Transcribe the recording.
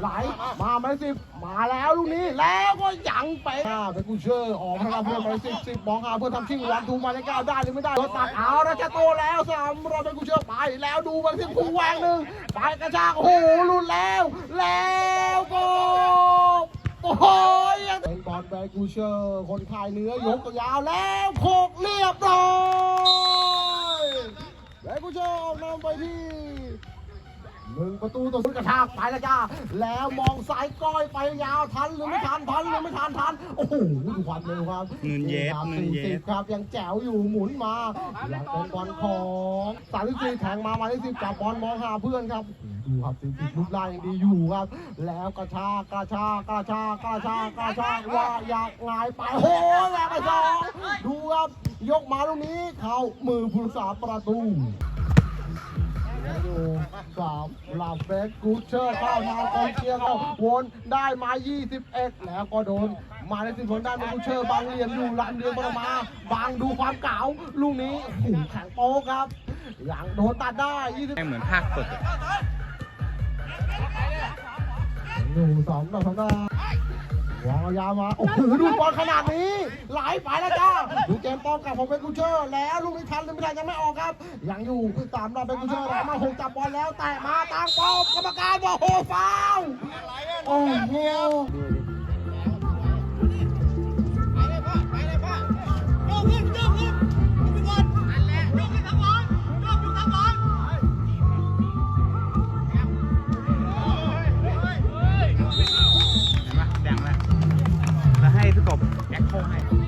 ไหลมาหมายเลขสิบมาแล้วลูกนี้แล้วก็ยังไปอ่าเป็นกูเชอร์ออกมาเพื่อนหมายเลขสิบสิบมองหาเพื่อนทำชิงวันทูมาเลขเก้าได้หรือไม่ได้โดนตัดเอาแล้วจะโตแล้วสามเราเป็นกูเชอร์ไปแล้วดูมันที่ผูแหวงหนึ่งไปกระชากโอ้โหลุดแล้ว แล้วก็โอ้โหยังเป็นบอลไปกูเชอร์คนขายเนื้อยกยาวแล้วโคกเรียบร้อยแล้วกูเชอร์ออกนำไปที่ หนึ่งประตูต่อศูนย์กระชากไปแล้วจ้า แล้วมองซ้ายก้อยไปยาวทันหรือไม่ทันทันหรือไม่ทันทัน โอ้โหดูความเร็วครับนูนเยสครับนูนเยสสี่สิบครับยังแจ๋วอยู่หมุนมายังเป็นบอลของสามสิบสี่แทงมามาที่สิบจับบอลมองหาเพื่อนครับดูครับสี่สิบรูปร่างยังดีอยู่ครับ แล้วกระชากกระชากกระชากกระชากกระชากว่าอยากหงายไปโอ้โหแรงไปสองดูครับยกมาตรงนี้เข้ามือผู้รักษาประตู อยู่สามลาเฟสกูเชอร์เข้าทางกองเชียร์ก็วนได้มา 21 แล้วก็โดน มาในสิบผลได้มากูเชอร์บางเหลี่ยมอยู่ลันเดือนประมาบางดูความเก่าลูกนี้หูแข็งโป๊ครับอย่างโดนตัดได้20แม่งเหมือนภาคสดอะอยู่สองต่อสองต่อ วางยาวมา โอ้โหดูบอลขนาดนี้ไหลไปแล้วจ้า ดูเกมป้องกับของเบนกูเชอร์ แล้วลูกนี้ทันหรือไม่ทันยังไม่ออกครับ ยังอยู่สามรอบเบนกูเชอร์ไหลมาหกจับบอลแล้วแต่มาตางป้อมกรรมการบอกโอ้ฟาวล์โอ้โห เห็